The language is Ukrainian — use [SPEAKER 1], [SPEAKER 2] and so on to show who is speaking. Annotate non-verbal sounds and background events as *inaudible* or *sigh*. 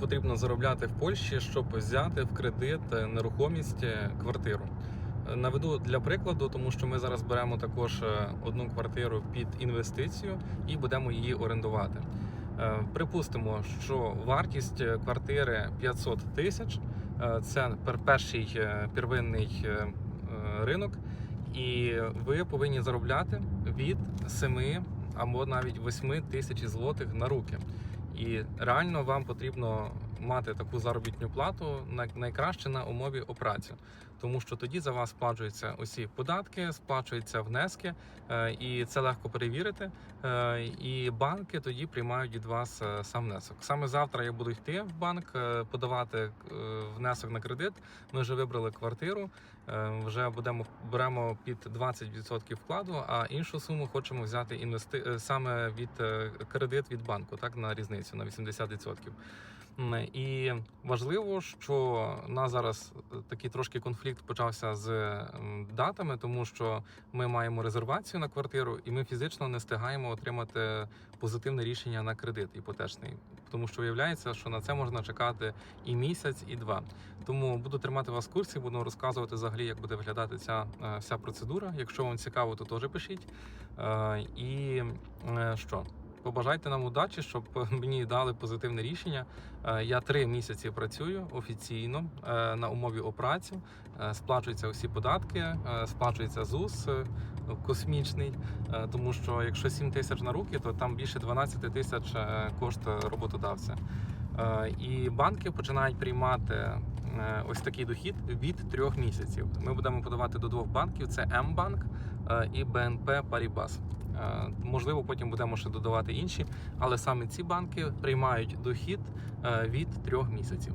[SPEAKER 1] Потрібно заробляти в Польщі, щоб взяти в кредит е, нерухомість е, квартиру. Е, Наведу для прикладу, тому що ми зараз беремо також одну квартиру під інвестицію і будемо її орендувати. Припустимо, що вартість квартири 500 тисяч. Це перший первинний ринок, і ви повинні заробляти від 7 або навіть 8 тисяч злотих на руки. І реально вам потрібно мати таку заробітну плату най- найкраще на умові опраці, тому що тоді за вас сплачуються усі податки, сплачуються внески, е, і це легко перевірити. е, І банки тоді приймають від вас е, сам внесок. Саме завтра я буду йти в банк, подавати внесок на кредит. Ми вже вибрали квартиру, вже будемо беремо під 20% вкладу, а іншу суму хочемо взяти інвести... саме від кредит від банку, так на різницю на 80%. І важливо, що у нас зараз е, такий трошки конфлікт почався з датами, тому що ми маємо резервацію на квартиру, і ми фізично не встигаємо отримати позитивне рішення на кредит іпотечний. Тому що виявляється, що на це можна чекати і місяць, і два. Тому буду тримати вас в курсі, буду розказувати взагалі, як буде виглядати ця е, вся процедура. Якщо вам цікаво, то теж пишіть. Е, І що? Побажайте нам удачі, щоб *laughs* мені дали позитивне рішення. Е, Я три місяці працюю офіційно е, на умові опраці. Е, Сплачуються усі податки, сплачується ЗУС космічний. Тому що якщо 7 тисяч на руки, то там більше 12 тисяч коштує роботодавця. І банки починають приймати ось такий дохід від трьох місяців. Ми будемо подавати до двох банків: це М-банк е, і БНП Paribas. Е, Можливо, потім будемо ще додавати інші, але саме ці банки приймають дохід е, від трьох місяців.